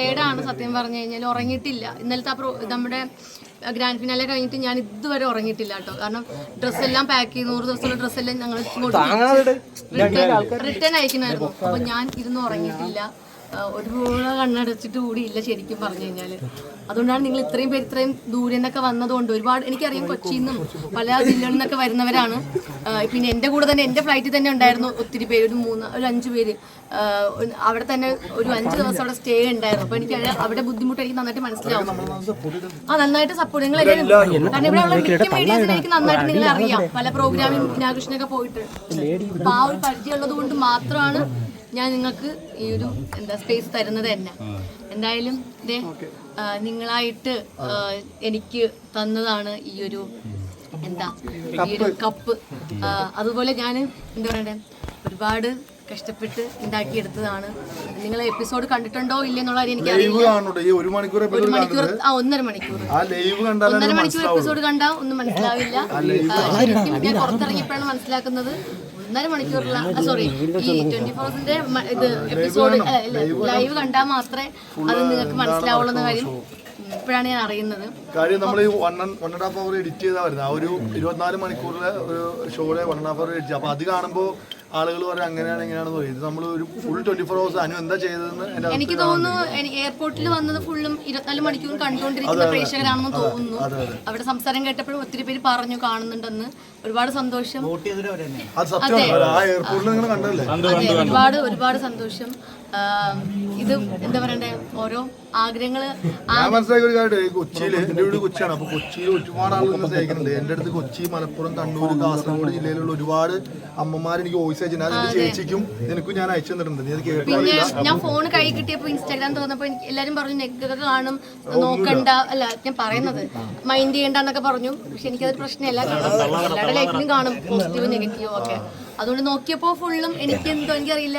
Tired ആണ് സത്യം പറഞ്ഞു കഴിഞ്ഞാൽ ഉറങ്ങിയിട്ടില്ല. ഇന്നലത്തെ പ്രോ നമ്മുടെ ഗ്രാൻഡ് ഫിനാലെ കഴിഞ്ഞിട്ട് ഞാൻ ഇതുവരെ ഉറങ്ങിയിട്ടില്ല കേട്ടോ. കാരണം ഡ്രസ്സ് എല്ലാം പാക്ക് ചെയ്ത് നൂറ് ദിവസമുള്ള ഡ്രസ്സെല്ലാം ഞങ്ങൾ റിട്ടേൺ അയക്കണമായിരുന്നു അപ്പൊ ഞാൻ ഇരുന്ന് ഉറങ്ങിയിട്ടില്ല. ആ, ഒരുപാട് കണ്ണടച്ചിട്ട് കൂടിയില്ല ശരിക്കും പറഞ്ഞു കഴിഞ്ഞാൽ അതുകൊണ്ടാണ് നിങ്ങൾ ഇത്രയും പേര് ഇത്രയും ദൂരെ നിന്നൊക്കെ വന്നതുകൊണ്ട് ഒരുപാട് എനിക്കറിയാം കൊച്ചിയിൽ നിന്നും പല ജില്ലകളിൽ നിന്നൊക്കെ വരുന്നവരാണ്. പിന്നെ എന്റെ കൂടെ തന്നെ എന്റെ ഫ്ലൈറ്റിൽ തന്നെ ഉണ്ടായിരുന്നു ഒത്തിരി പേര് ഒരു മൂന്ന് ഒരു അഞ്ച് പേര്. അവിടെ തന്നെ ഒരു അഞ്ച് ദിവസം അവിടെ സ്റ്റേ ഉണ്ടായിരുന്നു. അപ്പോൾ എനിക്ക് അവിടെ- ബുദ്ധിമുട്ട് എനിക്ക് നന്നായിട്ട് മനസ്സിലാവും. ആ നന്നായിട്ട് സപ്പോർട്ട് നിങ്ങൾ കാരണം ഇവിടെ ഉള്ള മിക്ക മീഡിയസിനെ എനിക്ക് നന്നായിട്ട് നിങ്ങളെ അറിയാം പല പ്രോഗ്രാമിൽ ഇനാഘോഷനൊക്കെ പോയിട്ട്. അപ്പൊ ആ ഒരു പരിചയമുള്ളത് കൊണ്ട് മാത്രമാണ് ഞാൻ നിങ്ങൾക്ക് ഈ ഒരു എന്താ സ്പേസ് തരുന്നത് തന്നെ. എന്തായാലും ഇതേ നിങ്ങളായിട്ട് എനിക്ക് തന്നതാണ് ഈ ഒരു എന്താ ഈ ഒരു കപ്പ്. അതുപോലെ ഞാൻ എന്താ പറയണ്ടേ ഒരുപാട് കഷ്ടപ്പെട്ട് ഉണ്ടാക്കിയെടുത്തതാണ് നിങ്ങൾ എപ്പിസോഡ് കണ്ടിട്ടുണ്ടോ ഇല്ലെന്നുള്ള എനിക്ക് ഒരു മണിക്കൂർ ഒരു മണിക്കൂർ ആ ഒന്നര മണിക്കൂർ. ആ ലൈവ് കണ്ടാലേ ഒന്നര മണിക്കൂർ എപ്പിസോഡ് കണ്ടാ ഒന്നും മനസ്സിലാവില്ല. ആ, ശരിക്കും ഞാൻ പുറത്തിറങ്ങിയപ്പോഴാണ് മനസ്സിലാക്കുന്നത്. ഒന്നര മണിക്കൂറുള്ള സോറി ഈ ട്വന്റി ഫോർസിന്റെ ഇത് എപ്പിസോഡ് ലൈവ് കണ്ടാൽ മാത്രമേ അത് നിങ്ങൾക്ക് മനസ്സിലാവുള്ളൂ എന്ന കാര്യം. ഇപ്പോഴാണ് ഞാൻ അറിയുന്നത്. കാര്യം നമ്മൾ ഈ one one and half hour edit ചെയ്താൽ വരുന്നത്. ആ ഒരു ഇരുപത്തിനാല് മണിക്കൂറിലെ ഒരു ഷോയിലെ one and half hour edit അപ്പൊ അത് കാണുമ്പോൾ ആളുകൾ പറയും അങ്ങനെയാണ് ഇങ്ങനെയാണെന്ന് പറയും. ഇത് നമ്മൾ ഒരു ഫുൾ ട്വന്റി ഫോർ ഹവേഴ്സ് അനു എന്താ ചെയ്തതെന്ന് എന്റെ എനിക്ക് തോന്നുന്നു എയർപോർട്ടിൽ വന്നത് ഫുള്ളും ഇരുപത്തിനാല് മണിക്കൂർ കണ്ടുകൊണ്ടിരിക്കുന്ന പ്രേക്ഷകരാണെന്ന് തോന്നുന്നു. അവിടെ സംസാരം കേട്ടപ്പോഴും ഒത്തിരി പേര് പറഞ്ഞു കാണുന്നുണ്ടെന്ന്. ഒരുപാട് സന്തോഷം. അത് സത്യമാണ് ആ എയർപോർട്ടിൽ നിങ്ങൾ കണ്ടല്ലേ ഒരുപാട് ഒരുപാട് സന്തോഷം. ഇത് എന്താ പറയണ്ടേ? ഓരോ ആഗ്രഹങ്ങൾ ഞാൻ മനസ്സിലാക്കിയ ഒരു കാര്യം കൊച്ചിയിൽ എന്റെ വീട് കൊച്ചിയാണ്. അപ്പൊ കൊച്ചിയിൽ ഒരുപാട് ആളുകൾ സ്നേഹിക്കുന്നുണ്ട്. എന്റെ അടുത്ത് കൊച്ചി മലപ്പുറം കണ്ണൂർ കാസർഗോഡ് ജില്ലയിലുള്ള ഒരുപാട് അമ്മമാർ എനിക്ക് വോയിസ് അയച്ചിട്ടുണ്ട് ഞാൻ എന്റെ ചേച്ചിക്കും നിനക്കും ഞാൻ അയച്ചു തന്നിട്ടുണ്ട്. നീ അത് പിന്നെ ഞാൻ ഫോൺ കൈ കിട്ടിയപ്പോ ഇൻസ്റ്റാഗ്രാം തുറന്നപ്പോ എനിക്ക് എല്ലാരും പറഞ്ഞു നെക്കൊക്കെ കാണും നോക്കണ്ട. അല്ല ഞാൻ പറയുന്നത് മൈൻഡ് ചെയ്യണ്ടെന്നൊക്കെ പറഞ്ഞു. പക്ഷെ എനിക്കതൊരു പ്രശ്നമല്ല കാരണം എല്ലാവരുടെ ലൈഫിലും കാണും പോസിറ്റീവ് നെഗറ്റീവ് ഒക്കെ. അതുകൊണ്ട് നോക്കിയപ്പോ ഫുള്ളും എനിക്ക് എന്തോ എനിക്കറിയില്ല.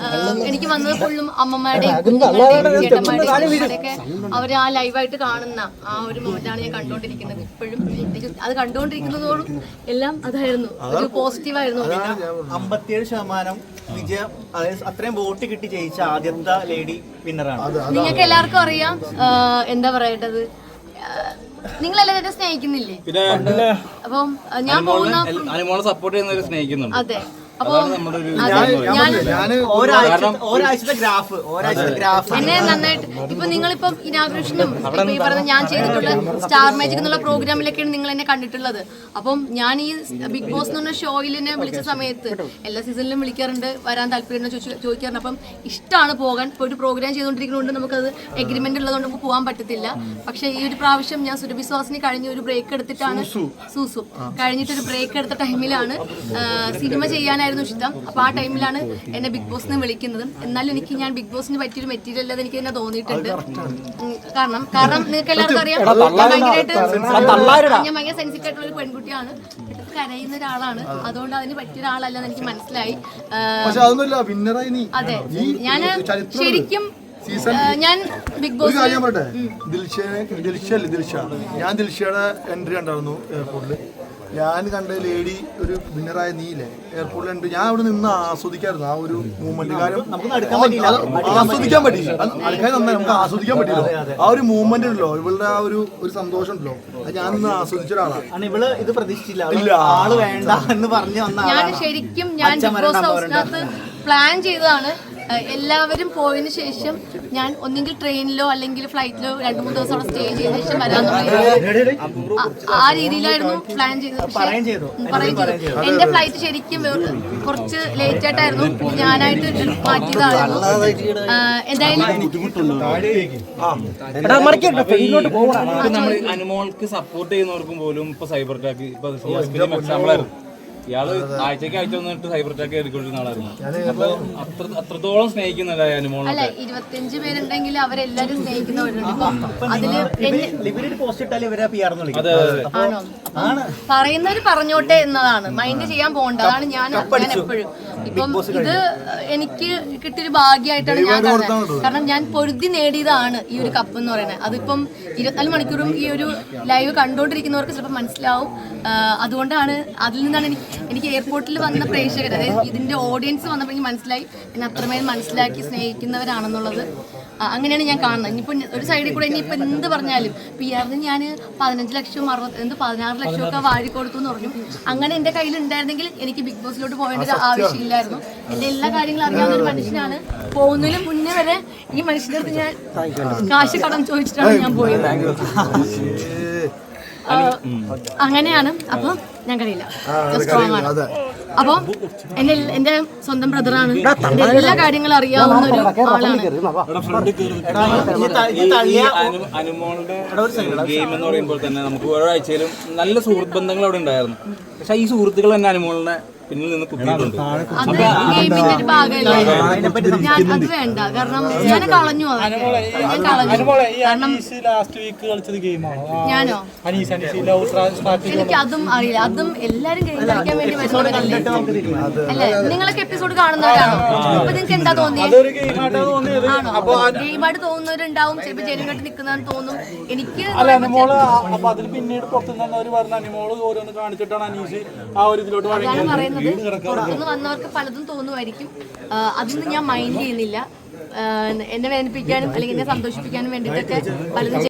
അറിയില്ല എനിക്ക് വന്നത് ഫുള്ളും അമ്മമാരുടെയും കുഞ്ഞുങ്ങളുടെയും ചേട്ടന്മാരുടെയും അവർ ആ ലൈവായിട്ട് കാണുന്ന ആ ഒരു മൊമെന്റാണ് ഞാൻ കണ്ടുകൊണ്ടിരിക്കുന്നത് ഇപ്പോഴും എനിക്ക് അത് കണ്ടുകൊണ്ടിരിക്കുന്നതോടും എല്ലാം അതായിരുന്നു. ഒരു പോസിറ്റീവായിരുന്നു അമ്പത്തിയേഴ് ശതമാനം വിജയം അതായത് അത്രയും വോട്ട് കിട്ടി ജയിച്ച ആദ്യത്തെ ലേഡി വിന്നറാണ് നിങ്ങൾക്ക് എല്ലാവർക്കും അറിയാം എന്താ പറയേണ്ടത്? നിങ്ങൾ എല്ലാവരും സ്നേഹിക്കുന്നില്ലേ? അപ്പം ഞാൻ പോകുന്ന അനുമോളെ സപ്പോർട്ട് ചെയ്യുന്നവരെ സ്നേഹിക്കുന്നുണ്ട്. അതെ. അപ്പൊ അതാണ് ഒരു അതെ ഞാൻ ഒരാഴ്ച ഒരാഴ്ചത്തെ ഗ്രാഫ് ഒരാഴ്ചത്തെ ഗ്രാഫ്. എന്നെ നന്നായിട്ട് ഇപ്പൊ നിങ്ങളിപ്പം ഇനാഗ്രേഷനും ഈ പറഞ്ഞ ഞാൻ ചെയ്തിട്ടുള്ള സ്റ്റാർ മാജിക് എന്നുള്ള പ്രോഗ്രാമിലൊക്കെയാണ് നിങ്ങൾ എന്നെ കണ്ടിട്ടുള്ളത്. അപ്പം ഞാൻ ഈ ബിഗ് ബോസ് എന്ന് പറഞ്ഞ ഷോയിൽ എന്നെ വിളിച്ച സമയത്ത് എല്ലാ സീസണിലും വിളിക്കാറുണ്ട് വരാൻ താല്പര്യം ചോദിക്കാറുണ്ട്. അപ്പം ഇഷ്ടമാണ് പോകാൻ. ഇപ്പൊ ഒരു പ്രോഗ്രാം ചെയ്തുകൊണ്ടിരിക്കുന്നതുകൊണ്ട് നമുക്കത് എഗ്രിമെന്റ് ഉള്ളതുകൊണ്ട് നമുക്ക് പോകാൻ പറ്റത്തില്ല. പക്ഷെ ഈ ഒരു പ്രാവശ്യം ഞാൻ സുരഭി സ്വാസിന് കഴിഞ്ഞ ഒരു ബ്രേക്ക് എടുത്തിട്ടാണ് സൂസു. കഴിഞ്ഞിട്ട് ഒരു ബ്രേക്ക് എടുത്ത ടൈമിലാണ് സിനിമ ചെയ്യാനായിരുന്നു ഇഷ്ടം. അപ്പോൾ ആ ടൈമിലാണ് എന്നെ ബിഗ് ബോസിന് വിളിക്കുന്നത്. എന്നാലും എനിക്ക് ഞാൻ ബിഗ് ബോസിന് പറ്റിയൊരു മെറ്റീരിയൽ അല്ലെന്ന് എനിക്ക് തന്നെ തോന്നിയിട്ടുണ്ട്. കാരണം കാരണം നിങ്ങൾക്ക് എല്ലാവർക്കും അറിയാം. ഞാൻ ഭയങ്കരമായിട്ട് ഞാൻ ഭയങ്കര സെൻസിറ്റീവ് ആയിട്ടുള്ള ഒരു പെൺകുട്ടിയാണ്. കരയുന്ന ഒരാളാണ്. അതുകൊണ്ട് അതിന് പറ്റിയ ഒരാളല്ലെന്ന് എനിക്ക് മനസ്സിലായി. പക്ഷെ അതൊന്നുമില്ല വിന്നറായി നീ. അതെ. ഞാൻ ശരിക്കും സീസൺ ഞാൻ ബിഗ് ബോസ് കാര്യം പറയട്ടെ? ദിൽഷ? ഞാൻ ദിൽഷയുടെ എൻട്രി ഉണ്ടായിരുന്നു എയർപോർട്ടിൽ ഞാൻ കണ്ട ലേഡി ഒരു വിന്നറായ നീയില്ലേ? എയർപോർട്ടിൽ ഉണ്ട്. ഞാൻ അവിടെ നിന്ന് ആസ്വദിക്കായിരുന്നു. ആ ഒരു മൂവ്മെന്റ് കാര്യം. ആസ്വദിക്കാൻ പറ്റി അടുക്കാൻ നന്നായി നമുക്ക് ആസ്വദിക്കാൻ പറ്റില്ലോ ആ ഒരു മൂവ്മെന്റ് ഉണ്ടല്ലോ. ഇവളുടെ ആ ഒരു ഒരു സന്തോഷം ഉണ്ടല്ലോ. അത് ഞാൻ ഇന്ന് ആസ്വദിച്ച ഒരാളാണ് ഇവൾ ഇത് പ്രതീക്ഷിച്ചില്ല. ഇല്ല. ആൾ വേണ്ട എന്ന് പറഞ്ഞു വന്ന ഞാൻ ശരിക്കും ഞാൻ പ്ലാൻ ചെയ്തതാണ്. എല്ലാവരും പോയതിന് ശേഷം ഞാൻ ഒന്നെങ്കിൽ ട്രെയിനിലോ അല്ലെങ്കിൽ ഫ്ലൈറ്റിലോ രണ്ടു മൂന്ന് ദിവസം അവിടെ സ്റ്റേ ചെയ്ത ശേഷം വരാൻ ആ- രീതിയിലായിരുന്നു പ്ലാൻ ചെയ്തത്. പക്ഷേ- ചെയ്തു. എന്റെ ഫ്ലൈറ്റ് ശരിക്കും കുറച്ച് ലേറ്റ് ആയിട്ടായിരുന്നു. ഞാനായിട്ട് മാറ്റിയതായിരുന്നു. എന്തായാലും അനുമോൾക്ക് സപ്പോർട്ട് ചെയ്യുന്നവർക്കും പോലും ഇപ്പൊ സൈബർ അറ്റാക്ക് ഇപ്പൊ എക്സാമ്പിൾ ആയിരുന്നു ഇയാൾ ആഴ്ചക്ക് ആഴ്ച വന്നിട്ട് സൈബർ അറ്റാക്ക് എടുക്കൊണ്ടിരുന്ന ആളായിരുന്നു. അപ്പൊ അത്ര അത്രത്തോളം സ്നേഹിക്കുന്നല്ലേ അനുമോളെ ഇരുപത്തിയഞ്ച് പേരുണ്ടെങ്കിൽ അവരെല്ലാരും സ്നേഹിക്കുന്നവരുണ്ട് പറയുന്നവര് പറഞ്ഞോട്ടെ എന്നതാണ്. മൈൻഡ് ചെയ്യാൻ പോകണ്ട. അതാണ് ഞാൻ ഞാൻ എപ്പോഴും ഇപ്പം ഇത് എനിക്ക് കിട്ടിയൊരു ഭാഗ്യമായിട്ടാണ് ഞാൻ കാണുന്നത് കാരണം ഞാൻ പൊരുതി നേടിയതാണ് ഈ ഒരു കപ്പ് എന്ന് പറയുന്നത്. അതിപ്പം ഇരുപത്തിനാല് മണിക്കൂറും ഈ ഒരു ലൈവ് കണ്ടുകൊണ്ടിരിക്കുന്നവർക്ക് ചിലപ്പോൾ മനസ്സിലാവും. അതുകൊണ്ടാണ് അതിൽ നിന്നാണ് എനിക്ക് എനിക്ക് എയർപോർട്ടിൽ വന്ന പ്രേക്ഷകർ അതായത് ഇതിന്റെ ഓഡിയൻസ് വന്നപ്പോൾ എനിക്ക് മനസ്സിലായി. എന്നെ അത്രമേൽ മനസ്സിലാക്കി സ്നേഹിക്കുന്നവരാണെന്നുള്ളത്. അങ്ങനെയാണ് ഞാൻ കാണുന്നത്. ഇനിയിപ്പോൾ ഒരു സൈഡിൽ കൂടെ ഇനിയിപ്പോൾ എന്ത് പറഞ്ഞാലും പി ആറിന് ഞാൻ പതിനഞ്ച് ലക്ഷം അറുപത് എന്ത് പതിനാറ് ലക്ഷം ഒക്കെ വാരി കൊടുത്തു എന്ന് പറഞ്ഞു. അങ്ങനെ എന്റെ കയ്യിൽ ഉണ്ടായിരുന്നെങ്കിൽ എനിക്ക് ബിഗ് ബോസിലോട്ട് പോകേണ്ട ആവശ്യമില്ലായിരുന്നു. എന്റെ എല്ലാ കാര്യങ്ങളും അറിയാവുന്ന ഒരു മനുഷ്യനാണ്. പോകുന്നതിന് മുന്നേ വരെ ഈ മനുഷ്യന്റെ അടുത്ത് ഞാൻ കാശ് കടം ചോദിച്ചിട്ടാണ് ഞാൻ പോയത്. അങ്ങനെയാണ്. അപ്പം ഞാൻ കഴിയില്ല സ്ട്രോങ് ആണ് അപ്പൊ എന്റെ എന്റെ സ്വന്തം ബ്രദറാണ്. എല്ലാ കാര്യങ്ങളും അറിയാവുന്ന ഒരു ആളാണ്. ഗെയിം എന്ന് പറയുമ്പോൾ തന്നെ നമുക്ക് ഓരോ ആഴ്ചയിലും നല്ല സുഹൃത്ത് ബന്ധങ്ങൾ അവിടെ ഉണ്ടായിരുന്നു. പക്ഷെ ഈ സുഹൃത്തുക്കൾ തന്നെ അനുമോളിനെ പിന്നിൽ നിന്ന് കുത്തിയിട്ടുണ്ട്. അത് ഗെയിമിന്റെ ഒരു ഭാഗമല്ലേ? ഞാൻ അത് വേണ്ട. കാരണം ഞാൻ കളഞ്ഞു ഞാൻ കളഞ്ഞു. കാരണം ലാസ്റ്റ് വീക്ക് കളിച്ചത് ഗെയിമാണ് ഞാനോ? അനീസ് അനീസ് ലവ് സ്ട്രാറ്റജി എനിക്ക് അതും അറിയില്ല. അതും എല്ലാരും ഗെയിം കളിക്കാൻ വേണ്ടി വരുന്നവരല്ലേ? അല്ലേ? നിങ്ങളൊക്കെ എപ്പിസോഡ് കാണുന്നവരാണോ? അപ്പൊ നിങ്ങൾക്ക് എന്താ തോന്നിയത്? ഗെയിമായിട്ടാണ് ഗെയിമായിട്ട് തോന്നുന്നവരുണ്ടാവും. ചിലപ്പോൾ ജനുവായിട്ട് നിൽക്കുന്നവർ തോന്നും. എനിക്ക് അല്ല അനിമോൾ ആ- അപ്പൊ അതിൽ പിന്നീട് പുറത്തുനിന്ന് പറഞ്ഞ അനിമോൾ ഓരോന്ന് കാണിച്ചിട്ടാണ് അനീസ് ആ ഒരു ഇതിലോട്ട് അതാണ് പുറത്തുനിന്ന് വന്നവർക്ക് പലതും തോന്നുമായിരിക്കും. അതൊന്നും ഞാൻ മൈൻഡ് ചെയ്യുന്നില്ല. എന്നെ വേദനിപ്പിക്കാനും അല്ലെങ്കിൽ എന്നെ സന്തോഷിപ്പിക്കാനും വേണ്ടിയിട്ടൊക്കെ പലതും